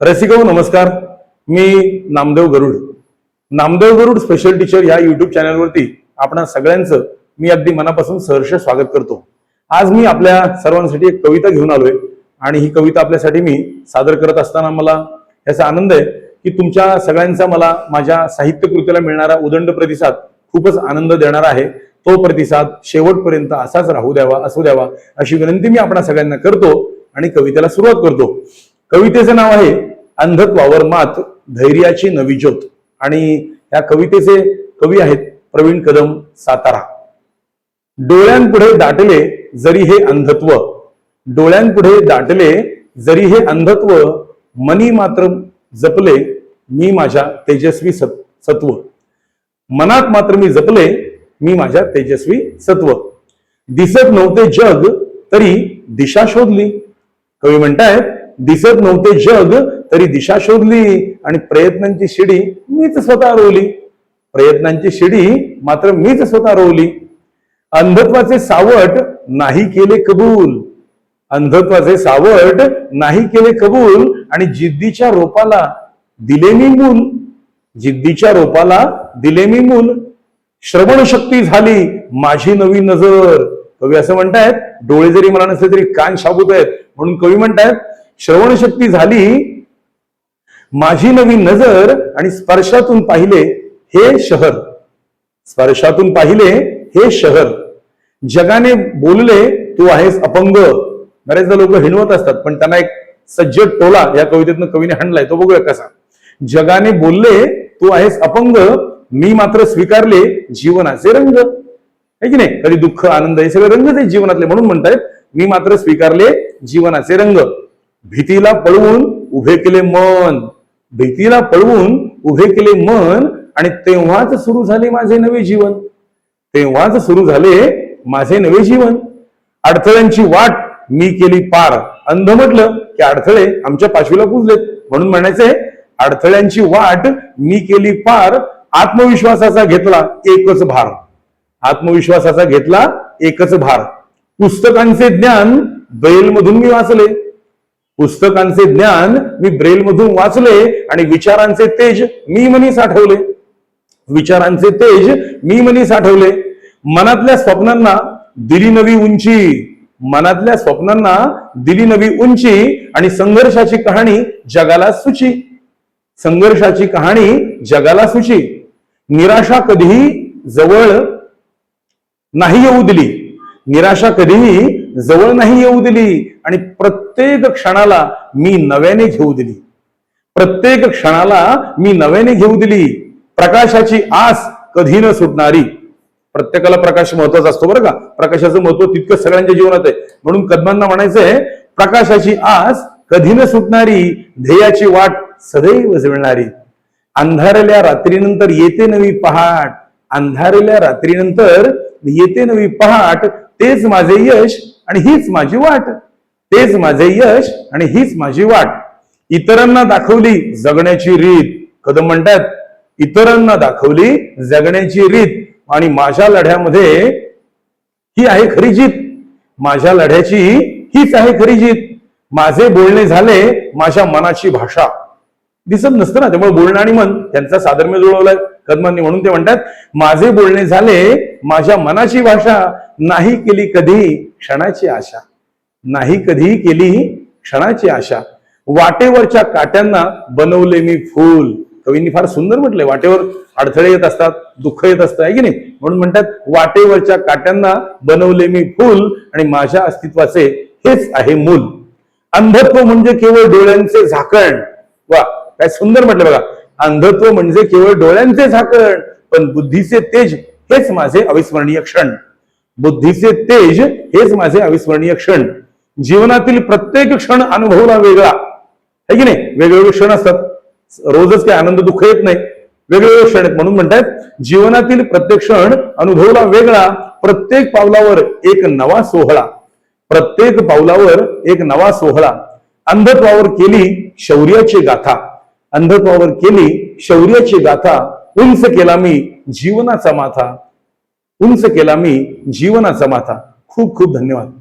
रसिको नमस्कार. मी Namdev Garud. Namdev Garud special teacher या युट्यूब चॅनलवरती आपण सगळ्यांचं मी अगदी मनापासून सहर्ष स्वागत करतो. आज मी आपल्या सर्वांसाठी एक कविता घेऊन आलोय आणि ही कविता आपल्यासाठी मी सादर करत असताना मला याचा आनंद आहे की तुमच्या सगळ्यांचा मला माझ्या साहित्य कृतीला मिळणारा उदंड प्रतिसाद खूपच आनंद देणारा आहे. तो प्रतिसाद शेवटपर्यंत असाच राहू द्यावा असू द्यावा अशी विनंती मी आपणा सगळ्यांना करतो आणि कवितेला सुरुवात करतो. कवितेचं नाव आहे अंधत्वावर मात धैर्याची नवी ज्योत. आणि या कवितेचे कवी आहेत प्रवीण कदम सातारा. डोळ्यांपुढे दाटले जरी हे अंधत्व डोळ्यांपुढे दाटले जरी हे अंधत्व मनी मात्र जपले मी माझ्या तेजस्वी सत- सत्व. मनात मात्र मी जपले मी माझ्या तेजस्वी सत्व. दिसत नव्हते जग तरी दिशा शोधली. कवी म्हणतायत दिसत नव्हते जग तरी दिशा शोधली आणि प्रयत्नांची शिडी मीच स्वतः रोवली. प्रयत्नांची शिडी मात्र मीच स्वतः रोवली. अंधत्वाचे सावट नाही केले कबूल. अंधत्वाचे सावट नाही केले कबूल आणि जिद्दीच्या रोपाला दिले मी मूल. जिद्दीच्या रोपाला दिले मी मूल. श्रवण शक्ती झाली माझी नवी नजर. कवी असं म्हणतायत डोळे जरी मला नसले तरी कान शाबूत आहेत. म्हणून कवी म्हणतायत श्रवण शक्ती झाली माझी नवी नजर आणि स्पर्शातून पाहिले हे शहर. स्पर्शातून पाहिले हे शहर. जगाने बोलले तू आहेस अपंग. बरेचदा लोक हिणवत असतात पण त्यांना एक सज्जड टोला या कवितेतनं कवीने हाणलाय तो बघूया कसा. जगाने बोलले तू आहेस अपंग मी मात्र स्वीकारले जीवनाचे रंग. है की नाही? कधी दुःख आनंद हे सगळे रंगच आहेत जीवनातले म्हणून म्हणतायत मी मात्र स्वीकारले जीवनाचे रंग. भीतीला पळवून उभे केले मन. भीतीला पळवून उभे केले मन आणि तेव्हाच सुरू झाले माझे नवे जीवन. तेव्हाच सुरू झाले माझे नवे जीवन. अडथळ्यांची वाट मी केली पार. अंध म्हटलं की अडथळे आमच्या पाशवीला पुजलेत. म्हणून म्हणायचे अडथळ्यांची वाट मी केली पार. आत्मविश्वासाचा घेतला एकच भार. आत्मविश्वासाचा घेतला एकच भार. पुस्तकांचे ज्ञान बैलमधून मी वाचले. पुस्तकांचे ज्ञान मी ब्रेलमधून वाचले आणि विचारांचे तेज मी मनी साठवले. विचारांचे तेज मी मनी साठवले. मनातल्या स्वप्नांना दिली नवी उंची. मनातल्या स्वप्नांना दिली नवी उंची आणि संघर्षाची कहाणी जगाला सुची. संघर्षाची कहाणी जगाला सुची. निराशा कधीही जवळ नाही येऊ दिली. निराशा कधीही जवळ नाही येऊ दिली आणि प्रत्येक क्षणाला मी नव्याने घेऊ दिली. प्रत्येक क्षणाला मी नव्याने घेऊ दिली. प्रकाशाची आस कधी न सुटणारी. प्रत्येकाला प्रकाश महत्त्वाचा असतो बरं का? प्रकाशाचं महत्त्व तितकं सगळ्यांच्या जीवनात आहे. म्हणून कदमांना म्हणायचंय प्रकाशाची आस कधी न सुटणारी ध्येयाची वाट सदैव जळणारी अंधारल्या रात्रीनंतर येते नवी पहाट. अंधारल्या रात्रीनंतर येते नवी पहाट तेच माझे यश आणि हीच माझी वाट. तेच माझे यश आणि हीच माझी वाट. इतरांना दाखवली जगण्याची रीत. कदम म्हणतात इतरांना दाखवली जगण्याची रीत. आणि माझ्या लढ्यामध्ये ही आहे खरी जीत. माझ्या लढ्याची हीच आहे खरी जीत. माझे बोलणे झाले माझ्या मनाची भाषा. दिसत नसतं ना त्यामुळे बोलणं आणि मन यांचा साधर्म्य जुळवलाय. कदमांनी म्हणून ते म्हणतात माझे बोलणे झाले माझ्या मनाची भाषा नाही केली कधी क्षणाची आशा. नाही कधी केली क्षणाची आशा. वाटेवरच्या काट्यांना बनवले मी फूल. कवींनी फार सुंदर म्हटले वाटेवर अडथळे येत असतात दुःख येत असतं आहे की नाही? म्हणून म्हणतात वाटेवरच्या काट्यांना बनवले मी फूल आणि माझ्या अस्तित्वाचे हेच आहे मूल. अंधत्व म्हणजे केवळ डोळ्यांचे झाकण. वा काय सुंदर म्हटलं बघा. अंधत्व म्हणजे केवळ डोळ्यांचे झाकण पण बुद्धीचे तेज हेच माझे अविस्मरणीय क्षण. बुद्धीचे तेज हेच माझे अविस्मरणीय क्षण. जीवनातील प्रत्येक क्षण अनुभवला वेगळा. है की नाही? वेगवेगळे क्षण असतात. रोजच काही आनंद दुःख येत नाही. वेगवेगळे क्षण आहेत. म्हणून म्हणतात जीवनातील प्रत्येक क्षण अनुभवला वेगळा. प्रत्येक पावलावर एक नवा सोहळा. प्रत्येक पावलावर एक नवा सोहळा. अंधत्वावर केली शौर्याची गाथा. अंधत्वावर केली शौर्याची गाथा उंच केला मी जीवनाचा माथा उंच केला मी जीवनाचा माथा. खूप खूप धन्यवाद.